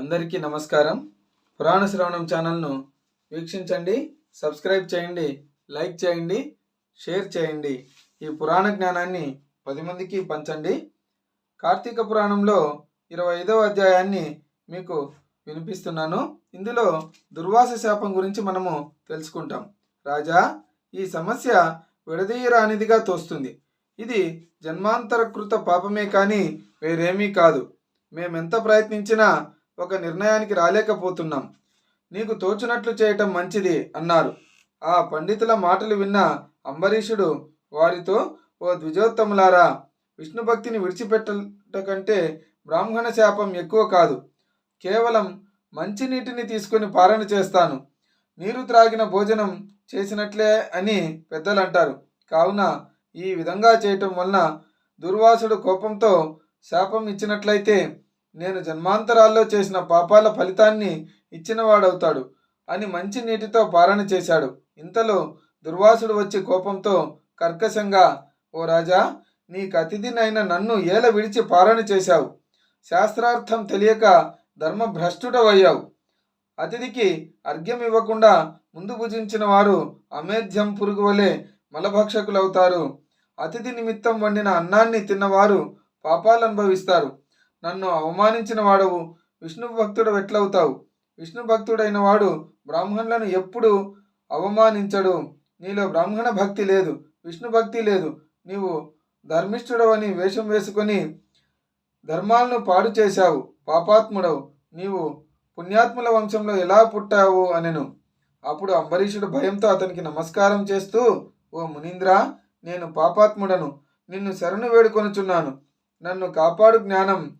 అందరికీ నమస్కారం. పురాణ శ్రవణం ఛానల్ను వీక్షించండి సబ్స్క్రైబ్ చేయండి లైక్ చేయండి షేర్ చేయండి. ఈ పురాణ జ్ఞానాన్ని పది మందికి పంచండి. కార్తీక పురాణంలో ఇరవై ఐదవ అధ్యాయాన్ని మీకు వినిపిస్తున్నాను. ఇందులో దుర్వాస శాపం గురించి మనము తెలుసుకుంటాం. రాజా ఈ సమస్య విడదీయరానిదిగా తోస్తుంది. ఇది జన్మాంతరకృత పాపమే కానీ వేరేమీ కాదు. మేమెంత ప్రయత్నించినా ఒక నిర్ణయానికి రాలేకపోతున్నాం. నీకు తోచినట్లు చేయటం మంచిది అన్నారు. ఆ పండితుల మాటలు విన్న అంబరీషుడు వారితో ఓ ద్విజోత్తములారా విష్ణు భక్తిని విడిచిపెట్టట కంటే బ్రాహ్మణ శాపం ఎక్కువ కాదు. కేవలం మంచినీటిని తీసుకొని పారణ చేస్తాను. నీరు త్రాగిన భోజనం చేసినట్లే అని పెద్దలు అంటారు కావున ఈ విధంగా చేయటం వలన దుర్వాసుడు కోపంతో శాపం ఇచ్చినట్లయితే నేను జన్మాంతరాల్లో చేసిన పాపాల ఫలితాన్ని ఇచ్చినవాడవుతాడు అని మంచి నీటితో పారణ చేశాడు. ఇంతలో దుర్వాసుడు వచ్చి కోపంతో కర్కశంగా ఓ రాజా నీకు అతిథినైన నన్ను ఏల విడిచి పారణ చేశావు. శాస్త్రార్థం తెలియక ధర్మభ్రష్టుడవయ్యావు. అతిథికి అర్ఘ్యం ఇవ్వకుండా ముందు భుజించిన వారు అమేధ్యం పురుగు వలె మలభక్షకులవుతారు. అతిథి నిమిత్తం వండిన అన్నాన్ని తిన్నవారు పాపాలు అనుభవిస్తారు నన్ను అవమానించిన వాడవు. విష్ణు భక్తుడు ఎట్లవుతావు విష్ణు భక్తుడైన వాడు బ్రాహ్మణులను ఎప్పుడు అవమానించడు. నీలో బ్రాహ్మణ భక్తి లేదు. విష్ణు భక్తి లేదు. నీవు ధర్మిష్ఠుడవని వేషం వేసుకొని ధర్మాలను పాడు చేశావు. పాపాత్ముడవు. నీవు పుణ్యాత్ముల వంశంలో ఎలా పుట్టావు అనెను. అప్పుడు అంబరీషుడు భయంతో అతనికి నమస్కారం చేస్తూ ఓ మునీంద్ర నేను పాపాత్ముడను. నిన్ను శరణు వేడుకొనుచున్నాను. నన్ను కాపాడు జ్ఞానం.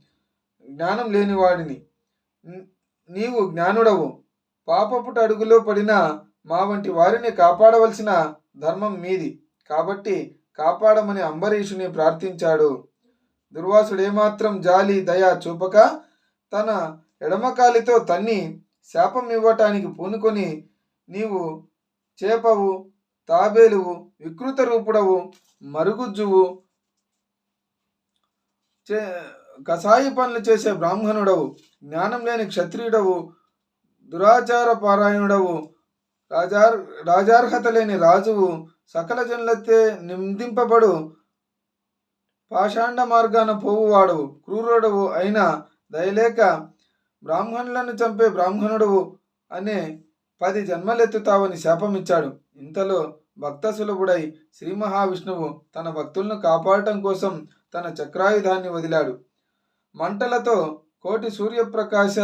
జ్ఞానం లేనివాడిని వాడిని. నీవు జ్ఞానుడవు. పాపపుట అడుగులో పడిన మా వంటి వారిని కాపాడవలసిన ధర్మం మీది. కాబట్టి కాపాడమని అంబరీషుని ప్రార్థించాడు. దుర్వాసుడు ఏమాత్రం జాలి దయ చూపక తన ఎడమకాలితో తన్ని శాపం ఇవ్వటానికి పూనుకొని నీవు చేపవు తాబేలువు వికృత రూపుడవు మరుగుజ్జువు చే కసాయి పనులు చేసే బ్రాహ్మణుడవు జ్ఞానం లేని క్షత్రియుడవు దురాచార పారాయణుడవు రాజార్ రాజార్హత లేని రాజువు సకల జనులతే నిందింపబడు పాషాండ మార్గాన పోవువాడు క్రూరుడవు అయిన దయలేక బ్రాహ్మణులను చంపే బ్రాహ్మణుడవు అనే పది జన్మలెత్తుతావని శాపమిచ్చాడు. ఇంతలో భక్త సులభుడై శ్రీ మహావిష్ణువు తన భక్తులను కాపాడటం కోసం తన చక్రాయుధాన్ని వదిలాడు. మంటలతో కోటి సూర్యప్రకాశ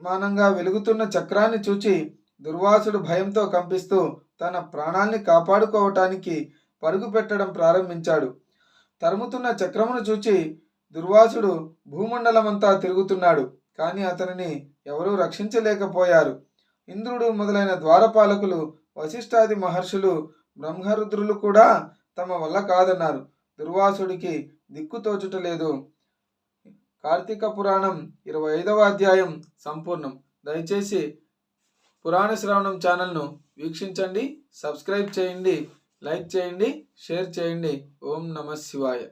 మానంగా వెలుగుతున్న చక్రాన్ని చూచి దుర్వాసుడు భయంతో కంపిస్తూ తన ప్రాణాల్ని కాపాడుకోవటానికి పరుగు పెట్టడం ప్రారంభించాడు. తరుముతున్న చక్రమును చూచి దుర్వాసుడు భూమండలమంతా తిరుగుతున్నాడు. కానీ అతనిని ఎవరూ రక్షించలేకపోయారు. ఇంద్రుడు మొదలైన ద్వారపాలకులు వశిష్ఠాది మహర్షులు బ్రహ్మరుద్రులు కూడా తమ వల్ల కాదన్నారు. దుర్వాసుడికి దిక్కు తోచుటలేదు కార్తీక పురాణం ఇరవై ఐదవ అధ్యాయం సంపూర్ణం. దయచేసి పురాణ శ్రవణం ఛానల్ను వీక్షించండి సబ్స్క్రైబ్ చేయండి లైక్ చేయండి షేర్ చేయండి. ఓం నమ శివాయ.